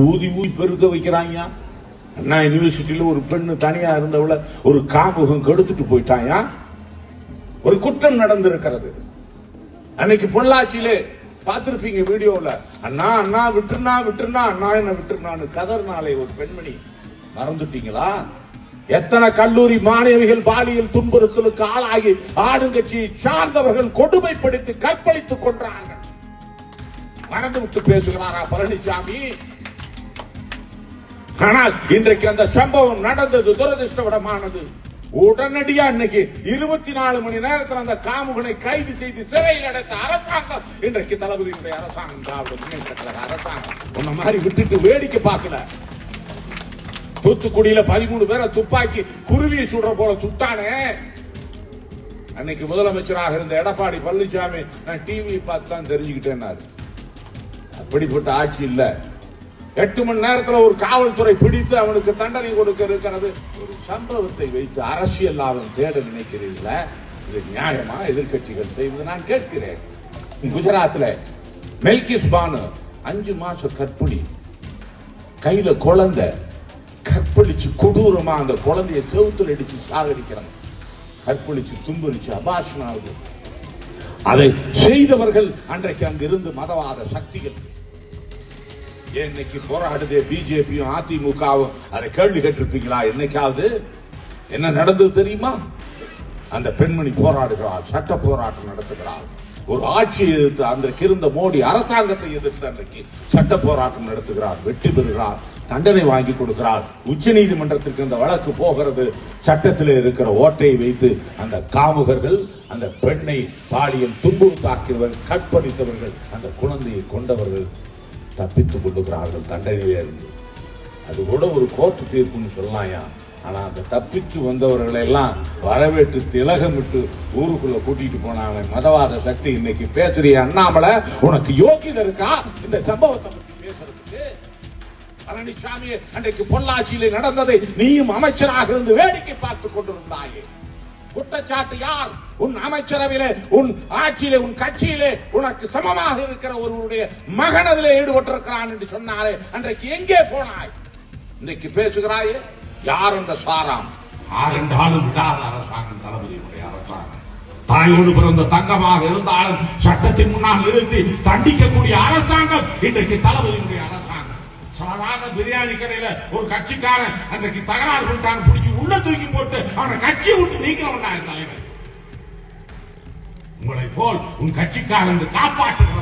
ஊதி ஊதி பெருக்க வைக்கிறாங்க அண்ணா யூனிவர்சிட்டியில் ஒரு பெண்ணு தனியாக இருந்தவள ஒரு காமுகம் கெடுத்துட்டு போயிட்டாயா ஒரு குற்றம் நடந்திருக்கிறது. அன்னைக்கு பொள்ளாச்சியிலே பார்த்துருப்பீங்க வீடியோவில் அண்ணா அண்ணா விட்டுருனா விட்டுருனா அண்ணா என்ன விட்டுருனான்னு கதர்னாலே ஒரு பெண்மணி. மறந்துட்டீங்களா? எத்தனை கல்லூரி மாணவிகள் பாலியல் துன்புறுத்தலுக்கு ஆளாகி ஆளுங்கட்சியை சார்ந்தவர்கள் கொடுமைப்படுத்தி கற்பழித்துக் கொன்றார்கள். மறந்து விட்டு பேசுகிறாரா பழனிசாமி ஆனால் இன்றைக்கு அந்த சம்பவம் நடந்தது துரதிருஷ்டவடமானது. உடனடியா இன்னைக்கு இருபத்தி நாலு மணி நேரத்தில் அந்த காமுகனை கைது செய்து சிறையில் அடைத்த அரசாங்கம் இன்றைக்கு தளபதியினுடைய அரசாங்கம் திராவிட அரசாங்கம். உன்ன மாதிரி விட்டுட்டு வேடிக்கை பார்க்கல. தூத்துக்குடியில பதிமூணு பேரை துப்பாக்கி குருவியை சுடுற போல சுட்டானே. அன்னைக்கு முதலமைச்சராக இருந்த எடப்பாடி பழனிசாமி நான் டிவி பார்த்து தான் தெரிஞ்சுக்கிட்டேன்னாரு. அப்படிப்பட்ட ஆட்சி இல்லை. எட்டு மணி நேரத்தில் ஒரு காவல்துறை பிடித்து அவனுக்கு தண்டனை கொடுக்க இருக்கிறது. ஒரு சம்பவத்தை வைத்து அரசியல் லாபம் தேட நினைக்கிறீர்கள? இது நியாயமா? எதிர்க்கட்சிகள் செய்வது நான் கேட்கிறேன். குஜராத்தில் மெல்கிஸ் பானு அஞ்சு மாசம் கற்பிணி. கையில குழந்தை கற்பழிச்சு கொடூரமா அந்த குழந்தைய செவுத்தில் அடிச்சு சாகடிக்கிறாங்க கற்பழிச்சு துன்புரிச்சு அபாஷன் ஆகுது. அதை செய்தவர்கள் அன்றைக்கு அங்கிருந்து மதவாத சக்திகள். இன்னைக்கு போராடுதே பிஜேபியும் அதிமுகவும். அதை கேள்வி கேட்டிருப்பீங்களா? என்னைக்காவது? என்ன நடந்தது தெரியுமா? அந்த பெண்மணி போராடுகிறார் சட்ட போராட்டம் நடத்துகிறார் ஒரு ஆட்சியை எதிர்த்து அன்றைக்கு இருந்த மோடி அரசாங்கத்தை எதிர்த்து அன்றைக்கு சட்ட போராட்டம் நடத்துகிறார் வெற்றி பெறுகிறார் தண்டனை வாங்கி கொடுக்கிறார். உச்ச நீதிமன்றத்திற்கு இந்த வழக்கு போகிறது. சட்டத்தில் இருக்கிற ஓட்டையை வைத்து அந்த காமுகர்கள் அந்த பெண்ணை பாலியல் துன்புறுத்தாக்கியவர்கள் கற்பழித்தவர்கள் அந்த குழந்தையை கொண்டவர்கள். தப்பித்துக் கொள்ளுகிறார்கள் தண்டனையிலே அது கூட ஒரு கோர்ட்டு தீர்ப்புன்னு சொல்லலாம்யா ஆனால் அந்த தப்பிச்சு வந்தவர்களை எல்லாம் வரவேற்று திலகமிட்டு ஊருக்குள்ள கூட்டிட்டு போனாங்க மதவாத சக்தி இன்னைக்கு பேசுறிய? அண்ணாமலை உனக்கு யோகியதை இருக்கா? இந்த சம்பவத்தை பற்றி பேசுறதுக்கு. பழனிசாமி அன்றைக்கு பொள்ளாச்சியில் நடந்ததை நீயும் அமைச்சராக இருந்து வேடிக்கை பார்த்துக் கொண்டிருந்தாயே. குற்றச்சாட்டு யார்? உன் அமைச்சரவையிலே உன் ஆட்சியிலே உன் கட்சியிலே உனக்கு சமமாக இருக்கிற ஒருவருடைய மகன் அதிலே ஈடுபட்டிருக்கிறான் என்று சொன்னாரே. அன்றைக்கு எங்கே போனாய்? இன்றைக்கு பேசுகிறாயே யார் அந்த சாராம்? ஆறு விடாத அரசாங்கம் தளபதியுடைய அரசாங்கம். தாயோடு பிறந்த தங்கமாக இருந்தாலும் சட்டத்தின் முன்னால் நிறுத்தி தண்டிக்கக்கூடிய அரசாங்கம் இன்றைக்கு தளபதியுடைய அரசாங்கம். சாதாரண பிரியாணி கடையில ஒரு கட்சிக்காரன் அன்றைக்கு தகராறு பண்ணிட்டான் பிடிச்சி உள்ள தூக்கி போட்டு அவனை கட்சியை விட்டு நீக்கிறவன் தலைவர் உங்களை போல் உன் கட்சிக்காரன் காப்பாற்றுகிற